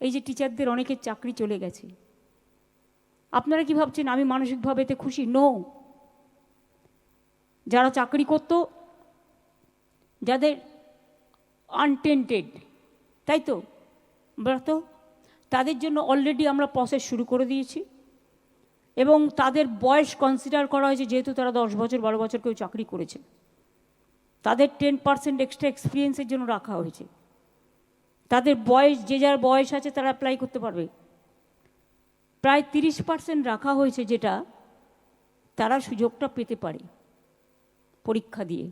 এই যে টিচারদের অনেকের চাকরি চলে গেছে। আপনারা কি ভাবছেন আমি মানসিকভাবে এতে খুশি? নো যারা চাকরি করত, যাদের আনটেন্টেড তাই তো? ব্রত তাদের জন্য অলরেডি আমরা প্রসেস শুরু করে দিয়েছি। এবং তাদের বয়স কনসিডার করা হয়েছে, যেহেতু তারা দশ বছর, বারো বছর কেউ চাকরি করেছে। তাদের টেন পার্সেন্ট এক্সট্রা এক্সপিরিয়েন্সের জন্য রাখা হয়েছে। তাদের বয়স, যে যার বয়স আছে তারা অ্যাপ্লাই করতে পারবে। প্রায় তিরিশ পার্সেন্ট রাখা হয়েছে যেটা তারা সুযোগটা পেতে পারে পরীক্ষা দিয়ে।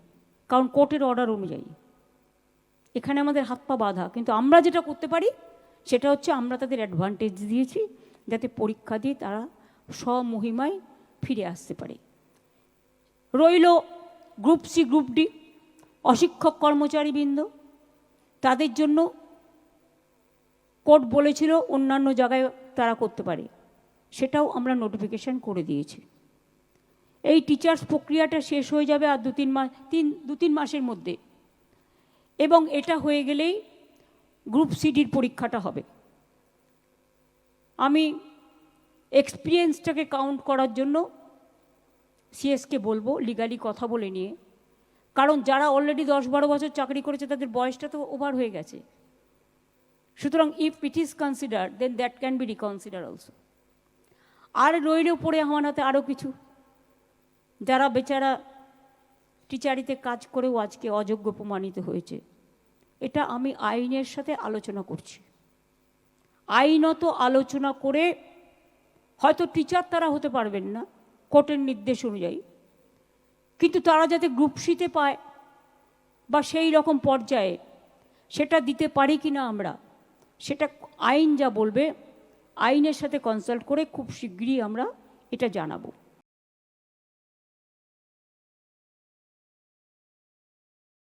কারণ কোর্টের অর্ডার অনুযায়ী। এখানে আমাদের হাত পা বাঁধা। কিন্তু আমরা যেটা করতে পারি, সেটা হচ্ছে আমরা তাদের অ্যাডভান্টেজ দিয়েছি যাতে পরীক্ষা দিয়ে তারা স্বমহিমায় ফিরে আসতে পারে। রইল গ্রুপ সি গ্রুপ ডি অশিক্ষক কর্মচারীবৃন্দ। তাদের জন্য কোর্ট বলেছিল অন্যান্য জায়গায় তারা করতে পারে। সেটাও আমরা নোটিফিকেশন করে দিয়েছি। এই টিচার্স প্রক্রিয়াটা শেষ হয়ে যাবে আর দু তিন মাস, তিন দু তিন মাসের মধ্যে। এবং এটা হয়ে গেলেই গ্রুপ সিডির পরীক্ষাটা হবে। আমি এক্সপিরিয়েন্সটাকে কাউন্ট করার জন্য সিএসকে বলব লিগালি কথা বলে নিয়ে। কারণ যারা অলরেডি দশ বারো বছর চাকরি করেছে, তাদের বয়সটা তো ওভার হয়ে গেছে। সুতরাং if it is consider then that can be reconsider also আর রইল পড়ে আমার হাতে আরও কিছু। যারা বেচারা টিচারিতে কাজ করেও আজকে অযোগ্য প্রমাণিত হয়েছে, এটা আমি আইনের সাথে আলোচনা করছি। আইনত আলোচনা করে হয়তো টিচার তারা হতে পারবেন না, কোর্টের নির্দেশ অনুযায়ী। কিন্তু তারা যাতে গ্রুপ সিতে পায় বা সেই রকম পর্যায়ে সেটা দিতে পারি কি না আমরা সেটা আইন যা বলবে আইনের সাথে কনসাল্ট করে খুব শিগগিরই আমরা এটা জানাব।